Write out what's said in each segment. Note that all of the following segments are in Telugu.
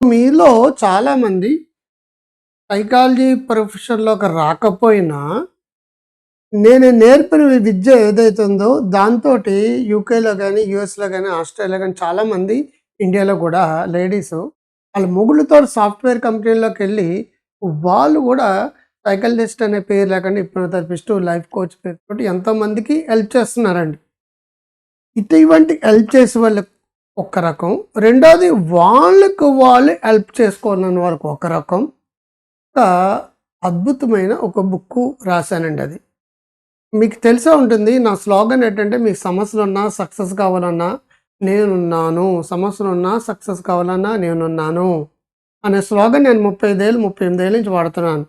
మీలో చాలామంది సైకాలజీ ప్రొఫెషన్‌లోకి రాకపోయినా, నేను నేర్పిన విద్య ఏదైతే ఉందో దాంతో యూకేలో కానీ యూఎస్‌లో కానీ ఆస్ట్రేలియా కానీ చాలామంది ఇండియాలో కూడా లేడీసు వాళ్ళ మొగుళ్ళతో సాఫ్ట్‌వేర్ కంపెనీలోకి వెళ్ళి వాళ్ళు కూడా సైకాలజిస్ట్ అనే పేరు లేకుండా హిప్నోథెరపిస్ట్ లైఫ్ కోచ్ పేరుతోటి ఎంతోమందికి హెల్ప్ చేస్తున్నారండి. ఇటువంటి హెల్ప్ చేసే వాళ్ళు ఒక రకం. రెండోది వాళ్ళకు వాళ్ళు హెల్ప్ చేసుకోవాలని వాళ్ళకు ఒక రకం. ఒక అద్భుతమైన ఒక బుక్కు రాశానండి అది. మీకు తెలిసే ఉంటుంది. నా స్లోగన్ ఏంటంటే మీకు సమస్యలు ఉన్నా సక్సెస్ కావాలన్నా నేనున్నాను. సమస్యలున్నా, సక్సెస్ కావాలన్నా నేనున్నాను. అనే స్లోగన్ నేను 35 ఏళ్ళు, 38 ఏళ్ళ నుంచి వాడుతున్నాను.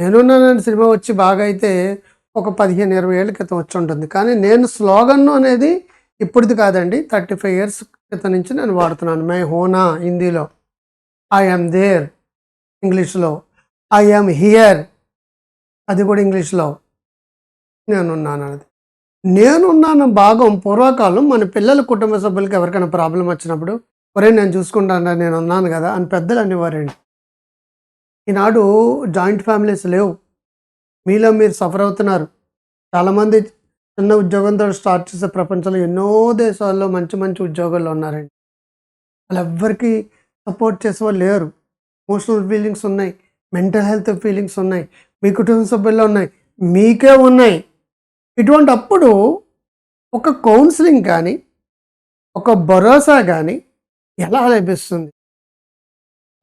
నేనున్నానని సినిమా వచ్చి బాగా అయితే ఒక పదిహేను ఇరవై ఏళ్ళ క్రితం వచ్చి ఉంటుంది కానీ నేను స్లోగన్ అనేది ఇప్పటిది కాదండి. 35 ఇయర్స్ క్రితం నుంచి నేను వాడుతున్నాను. 'మై హోనా' హిందీలో. 'ఐ యామ్ దేర్' ఇంగ్లీష్‌లో. 'ఐ యామ్ హియర్' అది కూడా ఇంగ్లీష్‌లో. నేనున్నాననేది. నేనున్నాను భాగం పూర్వకాలం మన పిల్లల కుటుంబ సభ్యులకి ఎవరికైనా ప్రాబ్లం వచ్చినప్పుడు, ఒరే నేను చూసుకుంటాను నేను ఉన్నాను కదా అని పెద్దలు అనేవారండి. ఈనాడు జాయింట్ ఫ్యామిలీస్ లేవు. మీలో మీరు సఫర్ అవుతున్నారు. చాలామంది చిన్న ఉద్యోగంతో స్టార్ట్ చేసే ప్రపంచంలో ఎన్నో దేశాల్లో మంచి మంచి ఉద్యోగాల్లో ఉన్నారండి. వాళ్ళు ఎవ్వరికి సపోర్ట్ చేసేవాళ్ళు లేరు. ఎమోషనల్ ఫీలింగ్స్ ఉన్నాయి. మెంటల్ హెల్త్ ఫీలింగ్స్ ఉన్నాయి. మీ కుటుంబ సభ్యుల్లో ఉన్నాయి. మీకే ఉన్నాయి. ఇటువంటి అప్పుడు ఒక కౌన్సిలింగ్ కానీ ఒక భరోసా కానీ ఎలా లభిస్తుంది?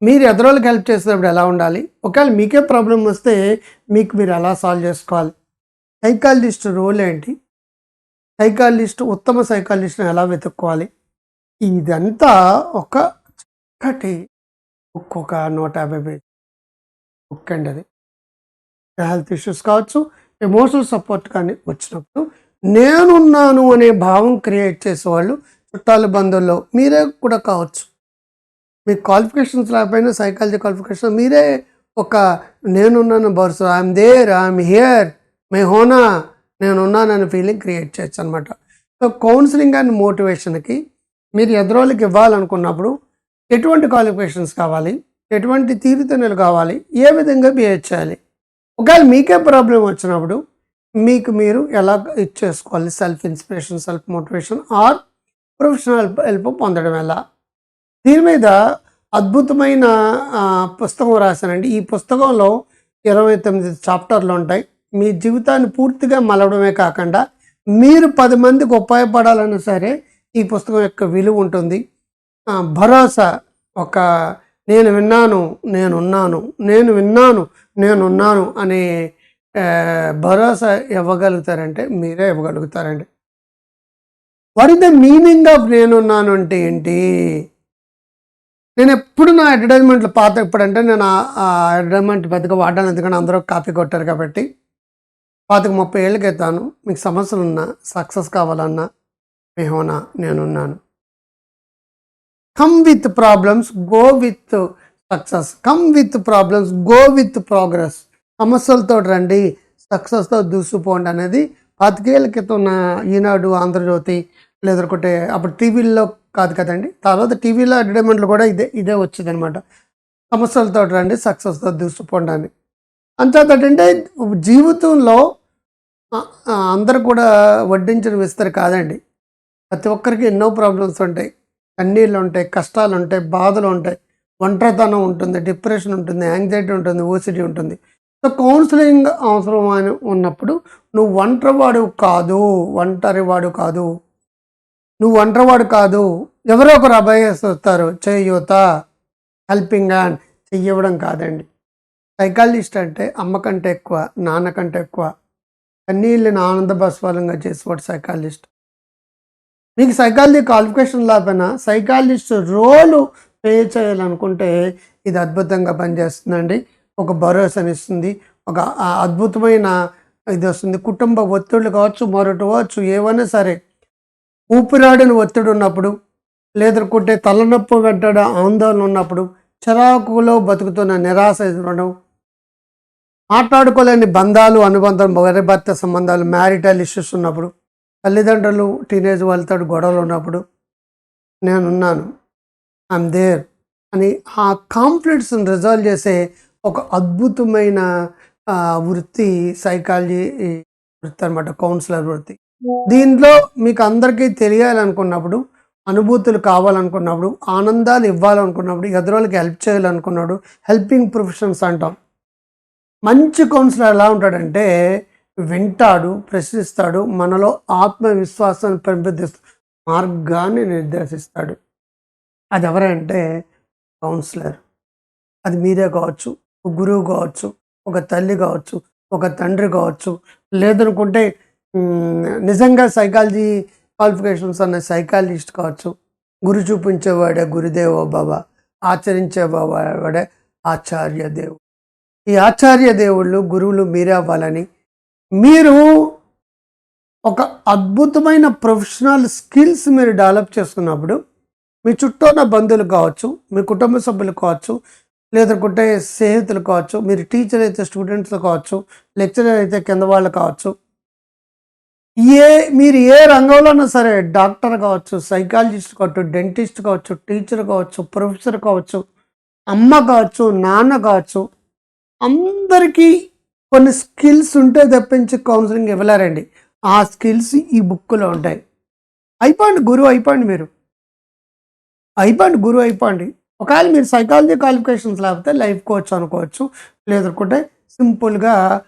మీరు ఎదరోళ్ళకి హెల్ప్ చేసేటప్పుడు ఎలా ఉండాలి? ఒకవేళ మీకే ప్రాబ్లం వస్తే మీకు మీరు ఎలా సాల్వ్ చేసుకోవాలి? సైకాలజిస్ట్ రోల్ ఏంటి? సైకాలజిస్ట్ ఉత్తమ సైకాలజిస్ట్‌ని ఎలా వెతుక్కోవాలి? ఇదంతా ఒక చక్కటి బుక్ ఒక 150 పేజీ బుక్ అండి అది. హెల్త్ ఇష్యూస్ కావచ్చు, ఎమోషనల్ సపోర్ట్ కానీ వచ్చినప్పుడు నేనున్నాను అనే భావం క్రియేట్ చేసేవాళ్ళు చుట్టాలు, బంధువుల్లో మీరే కూడా కావచ్చు. మీ క్వాలిఫికేషన్స్ లేకపోయినా సైకాలజీ క్వాలిఫికేషన్ మీరే ఒక నేనున్నాను భరోసా ఐ దేర్, ఐ హియర్, మై హోనా నేనున్నాననే ఫీలింగ్ క్రియేట్ చేయొచ్చనమాట. సో, కౌన్సిలింగ్ అండ్ మోటివేషన్‌కి మీరు ఎదురోళ్ళకి ఇవ్వాలనుకున్నప్పుడు ఎటువంటి క్వాలిఫికేషన్స్ కావాలి? ఎటువంటి తీరుతెన్నులు కావాలి? ఏ విధంగా బిహేవ్ చేయాలి? ఒకవేళ మీకే ప్రాబ్లం వచ్చినప్పుడు మీకు మీరు ఎలా ఇచ్చేసుకోవాలి? Self inspiration, self motivation or professional help పొందడం ఎలా? దీని మీద అద్భుతమైన పుస్తకం రాశానండి. ఈ పుస్తకంలో 29 చాప్టర్‌లు ఉంటాయి. మీ జీవితాన్ని పూర్తిగా మలవడమే కాకుండా మీరు పది మందికి ఉపయోగపడాలన్నా సరే ఈ పుస్తకం యొక్క విలువ ఉంటుంది. భరోసా ఒక నేను విన్నాను, నేనున్నాను, నేను విన్నాను, నేనున్నాను అనే భరోసా ఇవ్వగలుగుతారంటే మీరే ఇవ్వగలుగుతారండి. What is the meaning of నేనున్నాను అంటే ఏంటి? నేను ఎప్పుడు నా అడ్వర్టైజ్‌మెంట్‌లు పాత ఇప్పుడంటే నేను ఆ అడ్వర్టైజ్‌మెంట్ పెద్దగా వాడాను ఎందుకంటే అందరూ కాపీ కొట్టారు కాబట్టి. పాతిక 30 ఏళ్ళ క్రితం మీకు సమస్యలున్నా, సక్సెస్ కావాలన్నా మేహోనా నేనున్నాను. Come with problems go with success. Come with problems go with progress. సమస్యలతో రండి. సక్సెస్‌తో దూసుకుపోండి అనేది పాతికేళ్ళ క్రితం ఉన్న ఈనాడు, ఆంధ్రజ్యోతి లేదనుకుంటే అప్పుడు టీవీల్లో కాదు కదండి తర్వాత టీవీలో అడ్వర్టైజ్‌మెంట్‌లు కూడా ఇదే ఇదే వచ్చిందనమాట సమస్యలతో రండి సక్సెస్‌తో దూసుకుపోండి అని. అంచేతేంటంటే జీవితంలో అందరు అందరూ కూడా వడ్డించిన విస్తరి కాదండి. ప్రతి ఒక్కరికి ఎన్నో ప్రాబ్లమ్స్ ఉంటాయి. కన్నీళ్ళుంటాయి, కష్టాలుంటాయి, బాధలుంటాయి, ఒంటరితనం ఉంటుంది, డిప్రెషన్ ఉంటుంది, యాంగ్జైటీ ఉంటుంది, ఓసిడీ ఉంటుంది. సో, కౌన్సిలింగ్ అవసరం అని ఉన్నప్పుడు నువ్వు ఒంటరివాడు కాదు. ఒంటరివాడు కాదు. నువ్వు ఒంటరివాడు కాదు. ఎవరో ఒకరు అభయస్తారు చేయూత, హెల్పింగ్ హ్యాండ్ చెయ్యవడం కాదండి. సైకాలజిస్ట్ అంటే అమ్మ కంటే ఎక్కువ, నాన్న కంటే ఎక్కువ. కన్నీళ్ళని ఆనంద బస్వాలంగా చేసేవాడు సైకాలజిస్ట్. మీకు సైకాలజీ క్వాలిఫికేషన్ లేకపోయినా సైకాలజిస్ట్ రోలు ప్లే చేయాలనుకుంటే ఇది అద్భుతంగా పనిచేస్తుందండి. ఒక భరోసానిస్తుంది. ఒక అద్భుతమైన ఇది వస్తుంది కుటుంబ ఒత్తిళ్ళు కావచ్చు, మరొకటి కావచ్చు ఏవైనా సరే ఊపిరాడిన ఒత్తిడి ఉన్నప్పుడు, లేదనుకుంటే తలనొప్పి వెంటాడే ఆందోళన ఉన్నప్పుడు, చిరాకులో బతుకుతున్న నిరాశ ఎదురవడం మాట్లాడుకోలేని బంధాలు, అనుబంధం, భార్య భర్త సంబంధాలు, మ్యారిటల్ ఇష్యూస్ ఉన్నప్పుడు, తల్లిదండ్రులు, టీనేజ్ వాళ్ళతో గొడవలు ఉన్నప్పుడు నేనున్నాను. I there. అని ఆ కాన్ఫ్లిక్ట్స్ని రిజాల్వ్ చేసే ఒక అద్భుతమైన వృత్తి సైకాలజీ వృత్తి అనమాట కౌన్సిలర్ వృత్తి దీంట్లో మీకు అందరికీ తెలియాలనుకున్నప్పుడు అనుభూతులు కావాలనుకున్నప్పుడు ఆనందాలు ఇవ్వాలనుకున్నప్పుడు ఎదురోళ్ళకి హెల్ప్ చేయాలనుకున్నప్పుడు హెల్పింగ్ ప్రొఫెషన్స్ అంటాం మంచి కౌన్సిలర్ ఎలా ఉంటాడంటే వింటాడు ప్రశ్నిస్తాడు మనలో ఆత్మవిశ్వాసాన్ని పెంపొందిస్తాడు మార్గాన్ని నిర్దేశిస్తాడు. అది ఎవరంటే కౌన్సిలర్. అది మీరే కావచ్చు ఒక గురువు కావచ్చు ఒక తల్లి కావచ్చు ఒక తండ్రి కావచ్చు లేదనుకుంటే నిజంగా సైకాలజీ క్వాలిఫికేషన్స్ అన్న సైకాలజిస్ట్ కావచ్చు గురు చూపించేవాడే గురుదేవో బాబా ఆచరించేవాడే ఆచార్య దేవు ఈ ఆచార్య దేవుళ్ళు గురువులు మీరే అవ్వాలని మీరు ఒక అద్భుతమైన ప్రొఫెషనల్ స్కిల్స్ మీరు డెవలప్ చేసుకున్నప్పుడు మీ చుట్టూ ఉన్న బంధువులు కావచ్చు మీ కుటుంబ సభ్యులు కావచ్చు లేదంటే స్నేహితులు కావచ్చు మీరు టీచర్ అయితే స్టూడెంట్స్ కావచ్చు లెక్చరర్ అయితే కింద వాళ్ళు కావచ్చు ఏ మీరు ఏ రంగంలోనైనా సరే డాక్టర్ కావచ్చు సైకాలజిస్ట్ కావచ్చు డెంటిస్ట్ కావచ్చు టీచర్ కావచ్చు ప్రొఫెసర్ కావచ్చు అమ్మ కావచ్చు నాన్న కావచ్చు అందరికీ కొన్ని స్కిల్స్ ఉంటే తప్పించి కౌన్సిలింగ్ ఇవ్వలేరండి. ఆ స్కిల్స్ ఈ బుక్లో ఉంటాయి. అయిపోండి గురువు అయిపోండి మీరు. అయిపోండి గురువు అయిపోండి. ఒకవేళ మీరు సైకాలజీ క్వాలిఫికేషన్స్ లేకపోతే లైఫ్ కోచ్ అనుకోవచ్చు. లేదనుకుంటే సింపుల్గా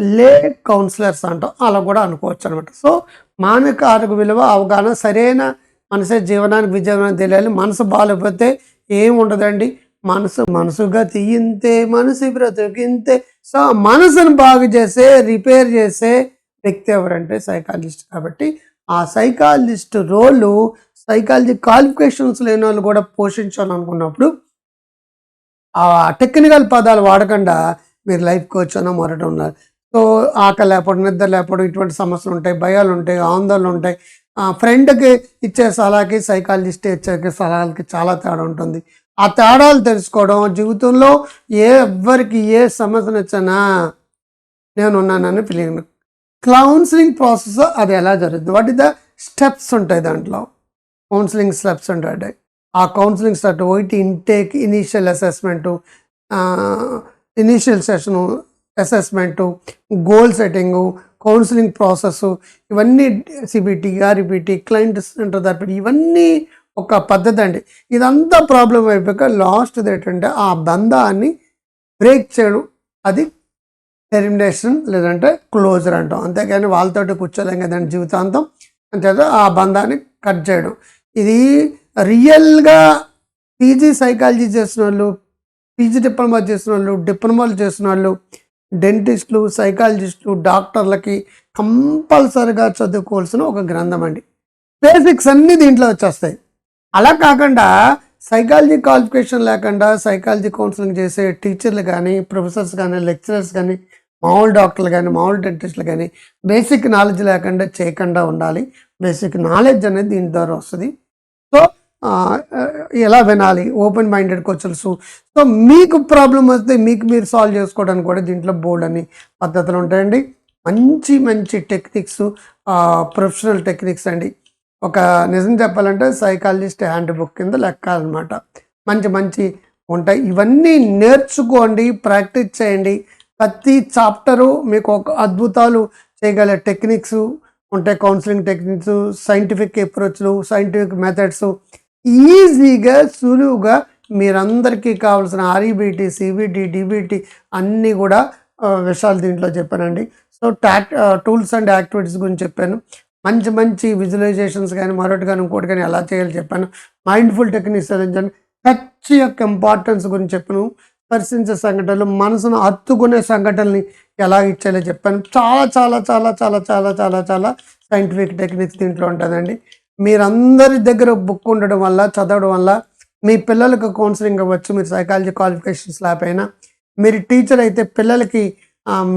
లే కౌన్సిలర్స్ అంటాం. అలా కూడా అనుకోవచ్చు అనమాట సో మానసిక ఆరోగ్య విలువ అవగాహన సరైన మనసే జీవనానికి విజయనానికి తెలియాలి మనసు బాగాలేకపోతే ఏం ఉండదండి. మనసు మనసుగా తీయింతే మనసు బ్రతికింతే సో మనసును బాగు చేసే రిపేర్ చేసే వ్యక్తి ఎవరంటే సైకాలజిస్ట్. కాబట్టి ఆ సైకాలజిస్ట్ రోలు సైకాలజీ క్వాలిఫికేషన్స్ లేని వాళ్ళు కూడా పోషించాలనుకున్నప్పుడు ఆ టెక్నికల్ పదాలు వాడకుండా మీరు లైఫ్ కోచ్ అనో మరొకటి ఉన్నారు. సో ఆకలి లేకపోవడం నిద్ర లేకపోవడం ఇటువంటి సమస్యలు ఉంటాయి భయాలు ఉంటాయి ఆందోళనలు ఉంటాయి. ఫ్రెండ్కి ఇచ్చే సలహాకి సైకాలజిస్ట్ ఇచ్చే సలహాలకి చాలా తేడా ఉంటుంది. ఆ తేడాలు తెలుసుకోవడం జీవితంలో ఏ ఎవ్వరికి ఏ సమస్య నచ్చనా నేను ఉన్నానని ఫీలింగ్ కౌన్సిలింగ్ ప్రాసెస్ అది ఎలా జరుగుతుంది? వాట్ ఇస్ ద స్టెప్స్ ఉంటాయి దాంట్లో? కౌన్సిలింగ్ స్టెప్స్ ఉంటాయి. ఆ కౌన్సిలింగ్ స్టెప్ ఒకటి intake initial assessment initial session assessment goal setting counselling process ఇవన్నీ CBT RBT client centre therapy ఇవన్నీ ఒక పద్ధతి అండి. ఇదంతా ప్రాబ్లం అయిపోయాక లాస్ట్ ఏంటంటే ఆ బంధాన్ని బ్రేక్ చేయడం. అది టెర్మినేషన్ లేదంటే క్లోజర్ అంటాం. అంతేకాని వాళ్ళతోటి కూర్చోలేం కదండి జీవితాంతం. అంతేత ఆ బంధాన్ని కట్ చేయడం. ఇది రియల్గా పీజీ సైకాలజీ చేసిన వాళ్ళు పీజీ డిప్లొమా చేసిన వాళ్ళు డిప్లొమాలు చేసిన వాళ్ళు డెంటిస్టులు సైకాలజిస్టులు డాక్టర్లకి కంపల్సరిగా చదువుకోవాల్సిన ఒక గ్రంథం అండి. బేసిక్స్ అన్నీ దీంట్లో వచ్చేస్తాయి. అలా కాకుండా సైకాలజీ క్వాలిఫికేషన్ లేకుండా సైకాలజీ కౌన్సిలింగ్ చేసే టీచర్లు కానీ ప్రొఫెసర్స్ కానీ లెక్చరర్స్ కానీ మామూలు డాక్టర్లు కానీ మామూలు డెంటిస్టులు కానీ బేసిక్ నాలెడ్జ్ లేకుండా చేయకుండా ఉండాలి. బేసిక్ నాలెడ్జ్ అనేది దీని ద్వారా వస్తుంది. సో ఎలా వినాలి? ఓపెన్ మైండెడ్ క్వశ్చన్స్ సో మీకు ప్రాబ్లం వస్తే మీకు మీరు సాల్వ్ చేసుకోవడానికి కూడా దీంట్లో బోర్డ్ అని పద్ధతులు ఉంటాయండి. మంచి మంచి టెక్నిక్స్ ప్రొఫెషనల్ టెక్నిక్స్ అండి. ఒక నిజం చెప్పాలంటే సైకాలజిస్ట్ హ్యాండ్ బుక్ కింద లెక్క అనమాట మంచి మంచి ఉంటాయి. ఇవన్నీ నేర్చుకోండి ప్రాక్టీస్ చేయండి. ప్రతి చాప్టరు మీకు ఒక అద్భుతాలు చేయగల టెక్నిక్స్ ఉంటాయి. కౌన్సిలింగ్ టెక్నిక్స్ సైంటిఫిక్ అప్రోచ్లు సైంటిఫిక్ మెథడ్స్. ఈజీగా సులువుగా మీరందరికీ కావాల్సిన ఆర్ఈబిటి సిబిటి డిబిటి అన్నీ కూడా విషయాలు దీంట్లో చెప్పానండి. So talk tools and activities గురించి చెప్పాను. మంచి మంచి విజువలైజేషన్స్ కానీ మరొకటి కానీ ఇంకోటి కానీ ఎలా చేయాలో చెప్పాను. మైండ్ఫుల్ టెక్నిక్స్ చదివించాను టచ్ యొక్క ఇంపార్టెన్స్ గురించి చెప్పాను. స్పర్శించే సంఘటనలు మనసును హత్తుకునే సంఘటనల్ని ఎలా ఇచ్చాలో చెప్పాను. చాలా చాలా చాలా చాలా చాలా చాలా చాలా సైంటిఫిక్ టెక్నిక్స్ దీంట్లో ఉంటుందండి. మీరందరి దగ్గర బుక్ ఉండడం వల్ల చదవడం వల్ల మీ పిల్లలకు కౌన్సిలింగ్ అవ్వచ్చు మీరు సైకాలజీ క్వాలిఫికేషన్స్ లేకపోయినా. మీరు టీచర్ అయితే పిల్లలకి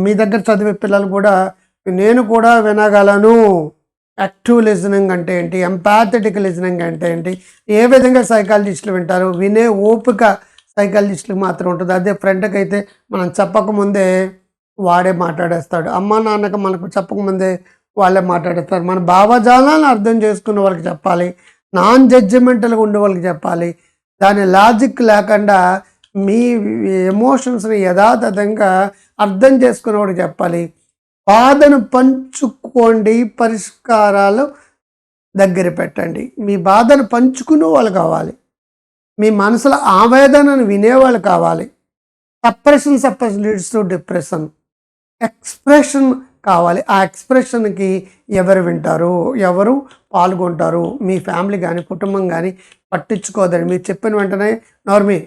మీ దగ్గర చదివే పిల్లలు కూడా నేను కూడా వినగలను. యాక్టివ్ లిజనింగ్ అంటే ఏంటి? ఎంపాథెటిక్ లిజనింగ్ అంటే ఏంటి? ఏ విధంగా సైకాలజిస్టులు వింటారు? వినే ఓపిక సైకాలజిస్టులకు మాత్రం ఉంటుంది. అదే ఫ్రెండ్కి అయితే మనం చెప్పకముందే వాడే మాట్లాడేస్తాడు. అమ్మ నాన్నకి మనకు చెప్పకముందే వాళ్ళే మాట్లాడేస్తారు. మన భావజాలాన్ని అర్థం చేసుకున్న వాళ్ళకి చెప్పాలి. నాన్ జడ్జిమెంటల్గా ఉండే వాళ్ళకి చెప్పాలి. దాని లాజిక్ లేకుండా మీ ఎమోషన్స్ని యథాతథంగా అర్థం చేసుకునేవాడు చెప్పాలి. బాధను పంచుకోండి పరిష్కారాలు దగ్గర పెట్టండి. మీ బాధను పంచుకునే వాళ్ళు కావాలి. మీ మనసులో ఆవేదనను వినేవాళ్ళు కావాలి. Suppression suppression leads to depression expression కావాలి. ఆ ఎక్స్ప్రెషన్కి ఎవరు వింటారు? ఎవరు పాల్గొంటారు? మీ ఫ్యామిలీ కానీ కుటుంబం కానీ పట్టించుకోదని మీరు చెప్పిన వెంటనే నార్మీ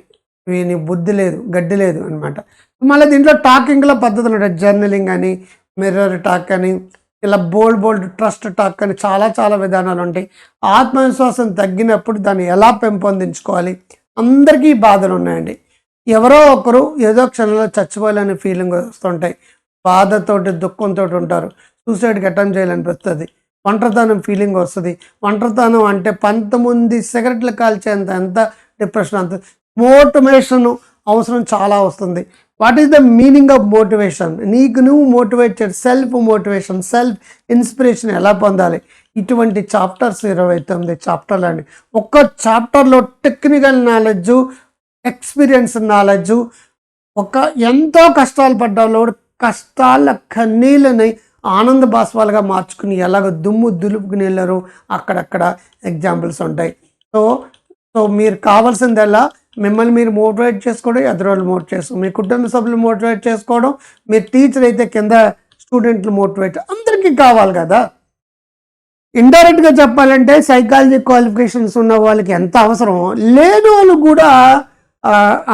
వీని బుద్ధి లేదు గడ్డి లేదు అనమాట మళ్ళీ దీంట్లో టాకింగ్లో పద్ధతులు ఉంటాయి. జర్నలింగ్ అని మిర్రర్ టాక్ అని ఇలా బోల్డ్ బోల్డ్ ట్రస్ట్ టాక్ అని చాలా చాలా విధానాలు ఉంటాయి ఆత్మవిశ్వాసం తగ్గినప్పుడు దాన్ని ఎలా పెంపొందించుకోవాలి? అందరికీ బాధలు ఉన్నాయండి. ఎవరో ఒకరు ఏదో క్షణంలో చచ్చిపోయాలనే ఫీలింగ్ వస్తుంటాయి. బాధతోటి దుఃఖంతో ఉంటారు. సూసైడ్కి అటెంప్ట్ చేయాలనిపిస్తుంది ఒంటరితనం ఫీలింగ్ వస్తుంది. ఒంటరితనం అంటే పంతమంది సిగరెట్లు కాల్చేంత ఎంత డిప్రెషన్ అంత మోటివేషన్ అవసరం చాలా వస్తుంది. What is the meaning of motivation నీకు నువ్వు motivate self motivation self inspiration ఎలా పొందాలి? ఇటువంటి చాప్టర్స్ ఇరవై తొమ్మిది చాప్టర్లు అండి. ఒక్క చాప్టర్లో టెక్నికల్ నాలెడ్జ్ ఎక్స్పీరియన్స్ నాలెడ్జ్ ఒక ఎంతో కష్టాలు పడ్డాలో కష్టాల కన్నీళ్ళని ఆనంద భాస్వాలుగా మార్చుకుని ఎలాగ దుమ్ము దులుపుకుని వెళ్ళారు అక్కడక్కడ ఎగ్జాంపుల్స్ ఉంటాయి. సో సో మీరు కావాల్సిందల్లా మిమ్మల్ని మీరు మోటివేట్ చేసుకోవడం ఎదురోళ్ళు మోటివేట్ చేసుకోవడం మీ కుటుంబ సభ్యులు మోటివేట్ చేసుకోవడం మీరు టీచర్ అయితే కింద స్టూడెంట్లు మోటివేట్ అందరికీ కావాలి కదా. ఇండైరెక్ట్గా చెప్పాలంటే సైకాలజీ క్వాలిఫికేషన్స్ ఉన్న వాళ్ళకి ఎంత అవసరం లేని వాళ్ళు కూడా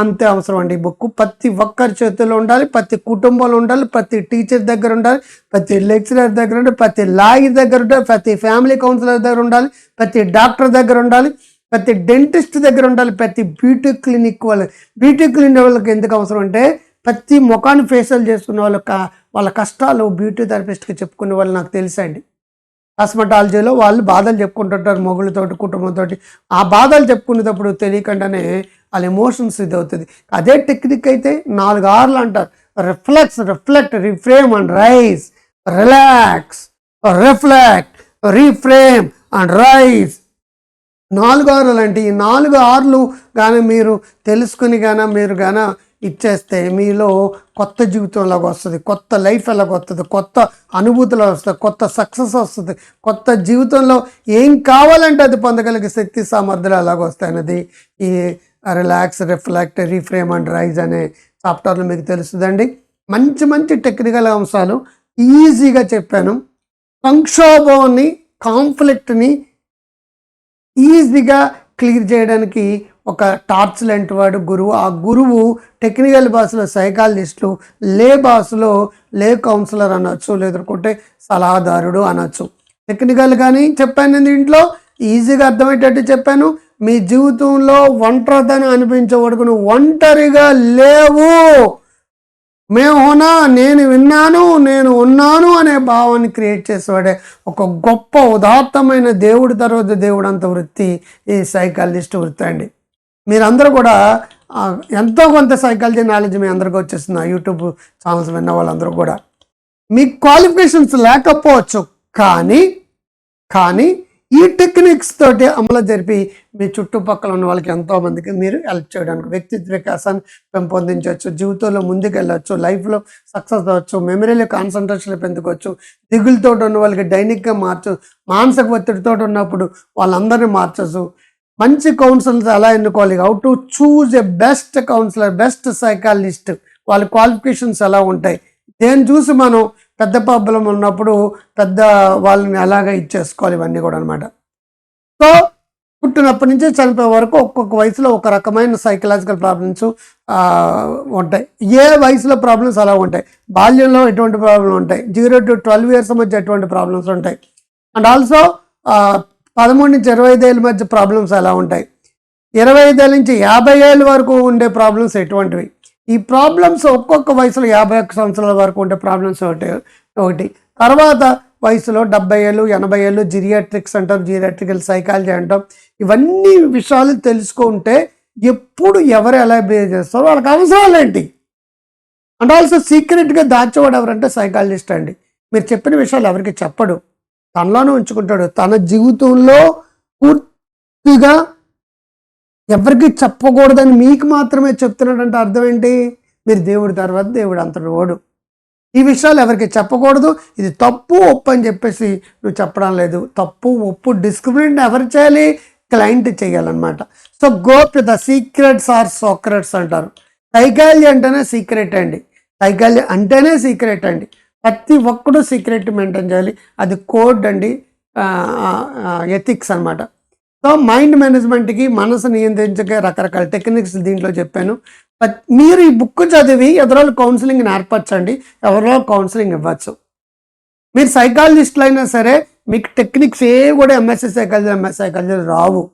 అంతే అవసరం అండి ఈ బుక్ ప్రతి ఒక్కరి చేతుల్లో ఉండాలి ప్రతి కుటుంబంలో ఉండాలి ప్రతి టీచర్ దగ్గర ఉండాలి ప్రతి లెక్చరర్ దగ్గర ఉండాలి ప్రతి లాయర్ దగ్గర ఉండాలి ప్రతి ఫ్యామిలీ కౌన్సిలర్ దగ్గర ఉండాలి ప్రతి డాక్టర్ దగ్గర ఉండాలి. ప్రతి డెంటిస్ట్ దగ్గర ఉండాలి ప్రతి బ్యూటీ క్లినిక్ వాళ్ళ బ్యూటీ క్లినిక్ వాళ్ళకి ఎందుకు అవసరం అంటే ప్రతి ముఖాన్ని ఫేషియల్ చేసుకున్న వాళ్ళ వాళ్ళ కష్టాలు బ్యూటీ థెరపిస్ట్కి చెప్పుకునే వాళ్ళు నాకు తెలుసండి కాస్మెటాలజీలో వాళ్ళు బాధలు చెప్పుకుంటుంటారు మొగుళ్ళతోటి కుటుంబంతో ఆ బాధలు చెప్పుకునేటప్పుడు తెలియకుండానే వాళ్ళ ఎమోషన్స్ ఇది అవుతుంది అదే టెక్నిక్ అయితే నాలుగు ఆర్లు అంటారు. Reflex reflect reframe and rise relax reflect reframe and rise నాలుగు ఆరులు అంటే ఈ నాలుగు ఆర్లు కానీ మీరు తెలుసుకుని కానీ మీరు కానీ ఇచ్చేస్తే మీలో కొత్త జీవితంలోకి వస్తుంది కొత్త లైఫ్ ఎలాగ వస్తుంది కొత్త అనుభూతులు వస్తుంది కొత్త సక్సెస్ వస్తుంది కొత్త జీవితంలో ఏం కావాలంటే అది పొందగలిగే శక్తి సామర్థ్యాలు ఎలాగ వస్తాయి అనేది ఈ relax reflect reframe and rise అనే చాప్టర్లో మీకు తెలుస్తుందండి. మంచి మంచి టెక్నికల్ అంశాలు ఈజీగా చెప్పాను. సంక్షోభాన్ని కాన్ఫ్లిక్ట్ని ఈజీగా క్లియర్ చేయడానికి ఒక టార్చ్ లాంటి వాడు గురువు. ఆ గురువు టెక్నికల్ భాషలో సైకాలజిస్టులు లే భాషలో లే కౌన్సిలర్ అనొచ్చు లేదనుకుంటే సలహాదారుడు అనొచ్చు. టెక్నికల్ కానీ చెప్పాను దీంట్లో ఈజీగా అర్థమయ్యేటట్టు చెప్పాను. మీ జీవితంలో ఒంటరితనం అనిపించే నువ్వు ఒంటరిగా లేవు. మేము నేను విన్నాను నేను ఉన్నాను అనే భావాన్ని క్రియేట్ చేసేవాడే ఒక గొప్ప ఉదాత్తమైన దేవుడి తర్వాత దేవుడు అంత వృత్తి ఈ సైకాలజిస్ట్ వృత్తి అండి. మీరందరూ కూడా ఎంతో కొంత సైకాలజీ నాలెడ్జ్ మీ అందరికీ వచ్చేస్తుంది యూట్యూబ్ ఛానల్స్ విన్న వాళ్ళందరూ కూడా. మీ క్వాలిఫికేషన్స్ లేకపోవచ్చు కానీ కానీ ఈ టెక్నిక్స్ తోటి అమలు జరిపి మీ చుట్టుపక్కల ఉన్న వాళ్ళకి ఎంతో మందికి మీరు హెల్ప్ చేయడానికి వ్యక్తిత్వ వికాసాన్ని పెంపొందించవచ్చు జీవితంలో ముందుకు వెళ్ళొచ్చు లైఫ్లో సక్సెస్ అవ్వచ్చు మెమరీలో కాన్సన్ట్రేషన్ పెంచుకోవచ్చు దిగులతో ఉన్న వాళ్ళకి డైనిక్గా మార్చు మానసిక ఒత్తిడితో ఉన్నప్పుడు వాళ్ళందరినీ మార్చచ్చు. మంచి కౌన్సిలర్స్ ఎలా ఎన్నుకోవాలి? How to choose a best counsellor best psychologist వాళ్ళ క్వాలిఫికేషన్స్ ఎలా ఉంటాయి? దేని చూసి మనం పెద్ద ప్రాబ్లం ఉన్నప్పుడు పెద్ద వాళ్ళని అలాగా ఇచ్చేసుకోవాలి ఇవన్నీ కూడా అనమాట సో పుట్టినప్పటి నుంచి చనిపోయే వరకు ఒక్కొక్క వయసులో ఒక రకమైన సైకలాజికల్ ప్రాబ్లమ్స్ ఉంటాయి. ఏ వయసులో ప్రాబ్లమ్స్ అలా ఉంటాయి? బాల్యంలో ఎటువంటి ప్రాబ్లమ్స్ ఉంటాయి? జీరో టు ట్వెల్వ్ ఇయర్స్ మధ్య ఎటువంటి ప్రాబ్లమ్స్ ఉంటాయి? అండ్ ఆల్సో పదమూడు నుంచి ఇరవై ఐదేళ్ళ మధ్య ప్రాబ్లమ్స్ ఎలా ఉంటాయి? ఇరవై ఐదేళ్ళ నుంచి యాభై ఏళ్ళ వరకు ఉండే ప్రాబ్లమ్స్ ఎటువంటివి? ఈ ప్రాబ్లమ్స్ ఒక్కొక్క వయసులో యాభై ఒక్క సంవత్సరాల వరకు ఉండే ప్రాబ్లమ్స్ ఒకటి ఒకటి. తర్వాత వయసులో డెబ్బై ఏళ్ళు ఎనభై ఏళ్ళు జిరియాట్రిక్స్ అంటాం జిరియాట్రికల్ సైకాలజీ అంటాం. ఇవన్నీ విషయాలు తెలుసుకుంటే ఎప్పుడు ఎవరు ఎలా బిహేవ్ చేస్తారో వాళ్ళకి అవసరాలు ఏంటి? అండ్ ఆల్సో సీక్రెట్గా దాచేవాడు ఎవరంటే సైకాలజిస్ట్ అండి. మీరు చెప్పిన విషయాలు ఎవరికి చెప్పడు. తనలోనే ఉంచుకుంటాడు. తన జీవితంలో పూర్తిగా ఎవరికి చెప్పకూడదని మీకు మాత్రమే చెప్తున్నాడంటే అర్థం ఏంటి? మీరు దేవుడి తర్వాత దేవుడు అంతటి ఓడు ఈ విషయాలు ఎవరికి చెప్పకూడదు. ఇది తప్పు ఒప్పు అని చెప్పేసి నువ్వు చెప్పడం లేదు. తప్పు ఒప్పు డిస్క్రిమినేట్ ఎవరు చేయాలి? క్లయింట్ చేయాలన్నమాట. So go the secrets or Socrates అంటారు. సైకాలజీ అంటేనే సీక్రెట్ అండి. సైకాలజీ అంటేనే సీక్రెట్ అండి. ప్రతి ఒక్కడు సీక్రెట్ మెయింటైన్ చేయాలి. అది కోడ్ అండి. ఎథిక్స్ అన్నమాట. సో మైండ్ మేనేజ్మెంట్కి మనసు నియంత్రించకే రకరకాల టెక్నిక్స్ దీంట్లో చెప్పాను. బట్ మీరు ఈ బుక్ చదివి ఎదురోళ్ళు కౌన్సిలింగ్ నేర్పచ్చండి ఎవరో కౌన్సిలింగ్ ఇవ్వచ్చు. మీరు సైకాలజిస్టులు అయినా సరే మీకు టెక్నిక్స్ ఏ కూడా ఎంఎస్సీ సైకాలజీ ఎంఎస్ సైకాలజీ రావు.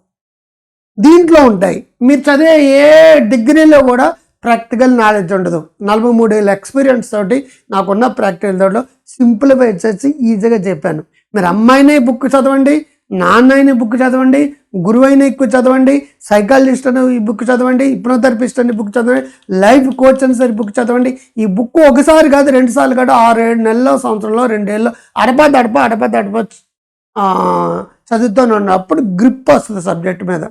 దీంట్లో ఉంటాయి. మీరు చదివే ఏ డిగ్రీలో కూడా ప్రాక్టికల్ నాలెడ్జ్ ఉండదు. నలభై మూడేళ్ళ ఎక్స్పీరియన్స్ తోటి నాకున్న ప్రాక్టికల్ తోటి సింప్లిఫై చేసి ఈజీగా చెప్పాను. మీరు అమ్మాయినే బుక్ చదవండి నాన్నైన బుక్ చదవండి గురువు అయిన ఎక్కువ చదవండి సైకాలజిస్ట్ అని ఈ బుక్ చదవండి హిప్నోథెరపిస్ట్ అనే బుక్ చదవండి లైఫ్ కోచ్ అని సరే బుక్ చదవండి. ఈ బుక్ ఒకసారి కాదు రెండు సార్లు కాదు ఆరు ఏడు సంవత్సరంలో రెండేళ్ళలో అడపా దడప అడప దడప చదువుతూనే ఉన్నప్పుడు గ్రిప్ వస్తుంది సబ్జెక్ట్ మీద.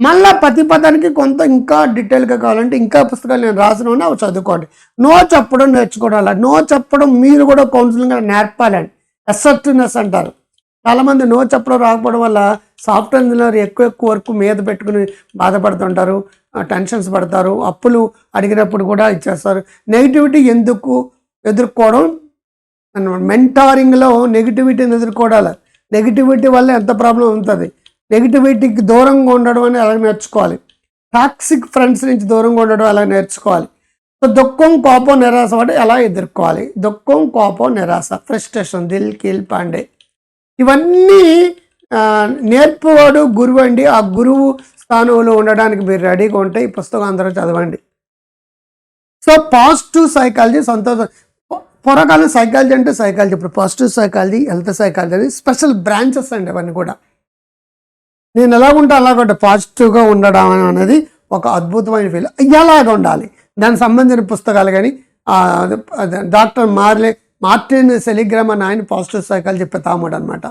మళ్ళీ ప్రతి పదానికి కొంత ఇంకా డీటెయిల్గా కావాలంటే ఇంకా పుస్తకాలు నేను రాసిన అవి చదువుకోండి. నో చెప్పడం నేర్చుకోవడం అలా. నో చెప్పడం మీరు కూడా కౌన్సిలింగ్ నేర్పాలండి. అసర్టివ్నెస్ అంటారు. చాలామంది నో చెప్పలో రాకపోవడం వల్ల సాఫ్ట్వేర్ ఇంజనీర్ ఎక్కువ ఎక్కువ వర్క్ మీద పెట్టుకుని బాధపడుతుంటారు టెన్షన్స్ పడతారు అప్పులు అడిగినప్పుడు కూడా ఇచ్చేస్తారు. నెగిటివిటీ ఎందుకు ఎదుర్కోవడం? మెంటారింగ్లో నెగిటివిటీని ఎదుర్కోవడాలి. నెగిటివిటీ వల్ల ఎంత ప్రాబ్లం ఉంటుంది? నెగిటివిటీకి దూరంగా ఉండడం అని ఎలా నేర్చుకోవాలి? టాక్సిక్ ఫ్రెండ్స్ నుంచి దూరంగా ఉండడం ఎలా నేర్చుకోవాలి? సో దుఃఖం కోపం నిరాశ అంటే ఎలా ఎదుర్కోవాలి? దుఃఖం కోపం నిరాశ ఫ్రస్ట్రేషన్ దిల్ కిల్ పాండే. ఇవన్నీ నేర్పువాడు గురువు అండి. ఆ గురువు స్థానంలో ఉండడానికి మీరు రెడీగా ఉంటే ఈ పుస్తకం అందరూ చదవండి. సో పాజిటివ్ సైకాలజీ సంతోషం. పూర్వకాలం సైకాలజీ అంటే సైకాలజీ ఇప్పుడు positive psychology health psychology special branches అండి అవన్నీ కూడా. నేను ఎలా ఉంటా అలాగంటే పాజిటివ్గా ఉండడం అనేది ఒక అద్భుతమైన ఫీల్ ఎలాగ ఉండాలి దానికి సంబంధించిన పుస్తకాలు కానీ డాక్టర్ మార్లే మార్టిన్ సెలిగ్రామ్ అని ఆయన పాజిటివ్ సైకాలజీ పితాముడు అనమాట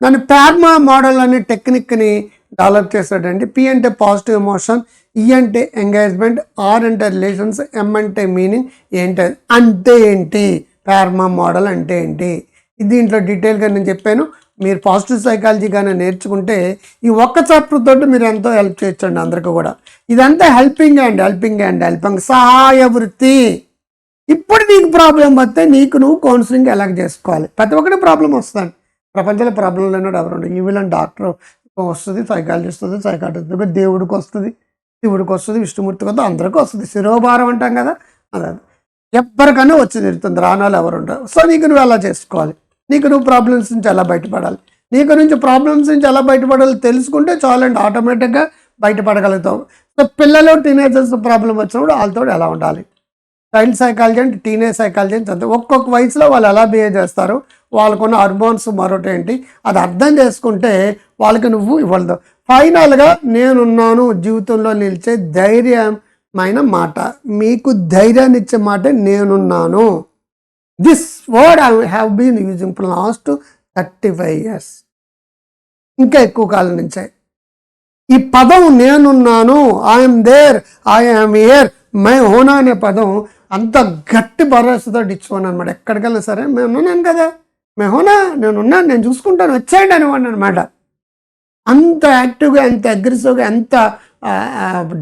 దాని ప్యార్మా మోడల్ అనే టెక్నిక్ని డెవలప్ చేశాడండి. పి అంటే పాజిటివ్ ఎమోషన్ ఈ అంటే ఎంగేజ్మెంట్ ఆర్ అంటే రిలేషన్స్ ఎం అంటే మీనింగ్ ఏంటి అంటే ఏంటి? ప్యార్మా మోడల్ అంటే ఏంటి? దీంట్లో డీటెయిల్గా నేను చెప్పాను. మీరు పాజిటివ్ సైకాలజీ కానీ నేర్చుకుంటే ఈ ఒక్క చాప్టర్ తోటి మీరు ఎంతో హెల్ప్ చేయొచ్చండి అందరికీ కూడా. ఇదంతా helping and helping and helping సహాయ వృత్తి ఇప్పుడు నీకు ప్రాబ్లం వస్తే నీకు నువ్వు కౌన్సిలింగ్ ఎలాగ చేసుకోవాలి? ప్రతి ఒక్కటి ప్రాబ్లం వస్తుంది. ప్రపంచంలో ప్రాబ్లం లేనివాడు ఎవరు ఉండరు ఈవెన్ డాక్టర్ వస్తుంది సైకాలజిస్ట్ వస్తుంది సైకాట్రిస్ట్ దేవుడికి వస్తుంది శివుడికి వస్తుంది విష్ణుమూర్తికి వస్తుంది అందరికీ వస్తుంది. శిరోభారం అంటాం కదా? అదే ఎవరికైనా వచ్చి తిరుగుతుంది. రానాలు ఎవరు ఉంటారు సో నీకు నువ్వు ఎలా చేసుకోవాలి? నీకు నువ్వు ప్రాబ్లమ్స్ నుంచి ఎలా బయటపడాలి? నీకు నుంచి ప్రాబ్లమ్స్ నుంచి ఎలా బయటపడాలి తెలుసుకుంటే చాలండి ఆటోమేటిక్గా బయటపడగలుగుతావు. సో పిల్లలు టీనేజర్స్ ప్రాబ్లం వచ్చినప్పుడు వాళ్ళతో ఎలా ఉండాలి? చైల్డ్ సైకాలజీ అంటే టీనేజ్ సైకాలజీ అని చదువు. ఒక్కొక్క వయసులో వాళ్ళు ఎలా బిహేవ్ చేస్తారు? వాళ్ళకున్న హార్మోన్స్ మరొకటి ఏంటి? అది అర్థం చేసుకుంటే వాళ్ళకి నువ్వు ఇవ్వలేదు. ఫైనల్గా నేనున్నాను జీవితంలో నిలిచే ధైర్యమైన మాట. మీకు ధైర్యాన్ని ఇచ్చే మాట నేనున్నాను. This word I have been using for last thirty five years ఇంకా ఎక్కువ కాలం నుంచే. ఈ పదం నేనున్నాను ఐఎమ్ దేర్ ఐఎమ్ ఇయర్ మై హోనా అనే పదం అంత గట్టి భరోసాతో ఇచ్చుకోను అనమాట ఎక్కడికెళ్ళినా సరే మేము ఉన్నాను కదా. మేమునా నేను ఉన్నాను నేను చూసుకుంటాను వచ్చేయండి అనేవాడిని అనమాట అంత యాక్టివ్గా ఎంత అగ్రెసివ్గా ఎంత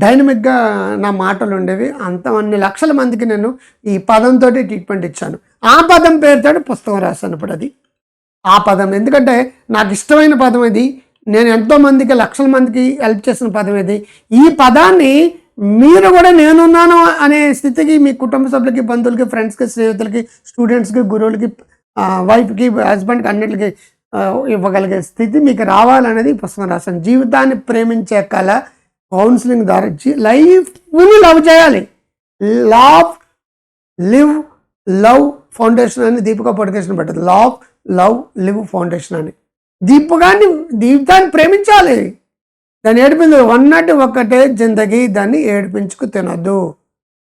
డైనమిక్గా నా మాటలు ఉండేవి. అంత అన్ని లక్షల మందికి నేను ఈ పదంతో ట్రీట్మెంట్ ఇచ్చాను. ఆ పదం పేరుతో పుస్తకం రాశాను ఇప్పుడు అది. ఆ పదం. ఎందుకంటే నాకు ఇష్టమైన పదం ఇది. నేను ఎంతో మందికి లక్షల మందికి హెల్ప్ చేసిన పదం ఇది. ఈ పదాన్ని మీరు కూడా నేనున్నాను అనే స్థితికి మీ కుటుంబ సభ్యులకి బంధువులకి ఫ్రెండ్స్కి స్నేహితులకి స్టూడెంట్స్కి గురువులకి వైఫ్కి హస్బెండ్కి అన్నిటికి ఇవ్వగలిగే స్థితి మీకు రావాలనేది పుస్తకం రాశాను. జీవితాన్ని ప్రేమించే కళ కౌన్సిలింగ్ ద్వారా లైఫ్ని లవ్ చేయాలి. లవ్ లివ్ లవ్ ఫౌండేషన్ అని దీపిక పొడికేషన్ పెట్టదు. లవ్ లవ్ లివ్ ఫౌండేషన్ అని. దీపకాన్ని జీవితాన్ని ప్రేమించాలి. దాన్ని ఏడిపింది ఉన్నది ఒక్కటే జిందగీ దాన్ని ఏడిపించుకు తినద్దు.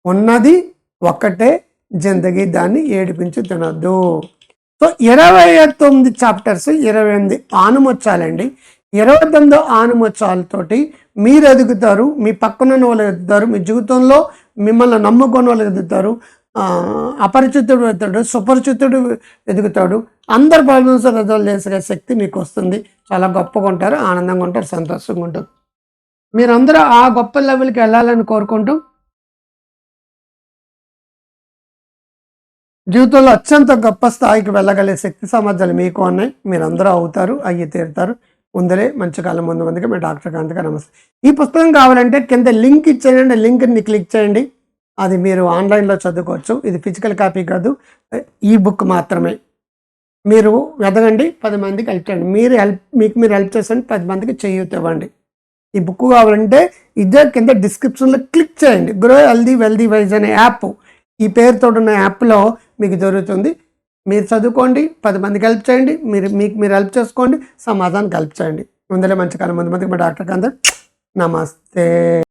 ఉన్నది ఒక్కటే జిందగీ దాన్ని ఏడిపించు తినద్దు. సో ఇరవై తొమ్మిది చాప్టర్స్ ఇరవై ఎనిమిది ఆనుమొచ్చాలండి. ఇరవై తొమ్మిదో ఆనుమొచ్చాలతోటి మీరు ఎదుగుతారు మీ పక్కన ఉన్న వాళ్ళు ఎదుగుతారు మీ జీవితంలో మిమ్మల్ని నమ్ముకున్న వాళ్ళు ఎదుగుతారు అపరిచితుడు ఎదుగుతాడు సుపరిచితుడు ఎదుగుతాడు. అందరి ప్రాబ్లమ్స్ రిజాల్వ్ చేసే శక్తి మీకు వస్తుంది. చాలా గొప్పగా ఉంటారు ఆనందంగా ఉంటారు సంతోషంగా ఉంటారు. మీరందరూ ఆ గొప్ప లెవెల్కి వెళ్ళాలని కోరుకుంటూ జీవితంలో అత్యంత గొప్ప స్థాయికి వెళ్ళగలిగే శక్తి సామర్థ్యాలు మీకు ఉన్నాయి. మీరందరూ అవుతారు అయ్యి తీరుతారు. ముందరే మంచి కాలం ముందు ముందుగా మీ డాక్టర్ కాంతిగా నమస్తే. ఈ పుస్తకం కావాలంటే కింద లింక్ ఇచ్చేయండి. లింక్ని క్లిక్ చేయండి. అది మీరు ఆన్లైన్లో చదువుకోవచ్చు. ఇది ఫిజికల్ కాపీ కాదు. ఈ బుక్ మాత్రమే. మీరు వెదగండి పది మందికి హెల్ప్ చేయండి. మీరు హెల్ప్ మీకు మీరు హెల్ప్ చేసండి పది మందికి చేయూత ఇవ్వండి. ఈ బుక్ కావాలంటే ఇదే కింద డిస్క్రిప్షన్లో క్లిక్ చేయండి. గ్రో హెల్దీ వెల్దీ వైజ్ అనే యాప్. ఈ పేరుతో ఉన్న యాప్లో మీకు దొరుకుతుంది. మీరు చదువుకోండి పది మందికి హెల్ప్ చేయండి. మీరు మీకు మీరు హెల్ప్ చేసుకోండి. సమాజానికి హెల్ప్ చేయండి. ముందలే మంచి కాలం. ముందు మందికి మా డాక్టర్ కాంత నమస్తే.